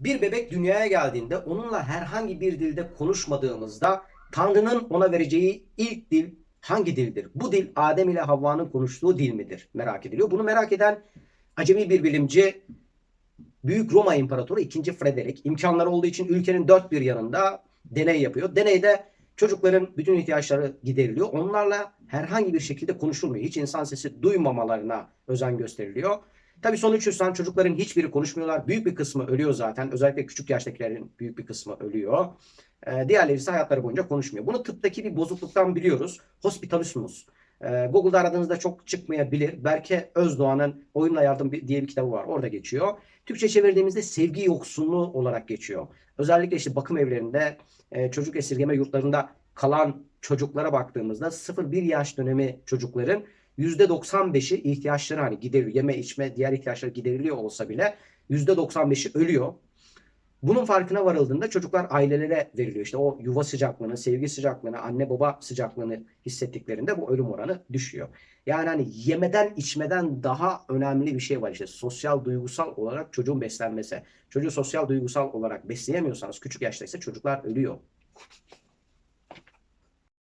Bir bebek dünyaya geldiğinde onunla herhangi bir dilde konuşmadığımızda Tanrı'nın ona vereceği ilk dil hangi dildir? Bu dil Adem ile Havva'nın konuştuğu dil midir? Merak ediliyor. Bunu merak eden acemi bir bilimci Büyük Roma İmparatoru 2. Frederick imkanları olduğu için ülkenin dört bir yanında deney yapıyor. Deneyde çocukların bütün ihtiyaçları gideriliyor. Onlarla herhangi bir şekilde konuşulmuyor. Hiç insan sesi duymamalarına özen gösteriliyor. Tabii sonuç hüsran çocukların hiçbiri konuşmuyorlar. Büyük bir kısmı ölüyor zaten. Özellikle küçük yaştakilerin büyük bir kısmı ölüyor. Ee, diğerleri ise hayatları boyunca konuşmuyor. Bunu tıptaki bir bozukluktan biliyoruz. Hospitalismus. Ee, Google'da aradığınızda çok çıkmayabilir. Berke Özdoğan'ın Oyunla Yardım diye bir kitabı var. Orada geçiyor. Türkçe çevirdiğimizde sevgi yoksunluğu olarak geçiyor. Özellikle işte bakım evlerinde, e, çocuk esirgeme yurtlarında kalan çocuklara baktığımızda 0-1 yaş dönemi çocukların %95'i ihtiyaçları hani gideriliyor. Yeme, içme, diğer ihtiyaçları gideriliyor olsa bile %95'i ölüyor. Bunun farkına varıldığında çocuklar ailelere veriliyor. İşte o yuva sıcaklığını, sevgi sıcaklığını, anne baba sıcaklığını hissettiklerinde bu ölüm oranı düşüyor. Yani hani yemeden içmeden daha önemli bir şey var işte sosyal duygusal olarak çocuğun beslenmesi. Çocuğu sosyal duygusal olarak besleyemiyorsanız küçük yaşta ise çocuklar ölüyor.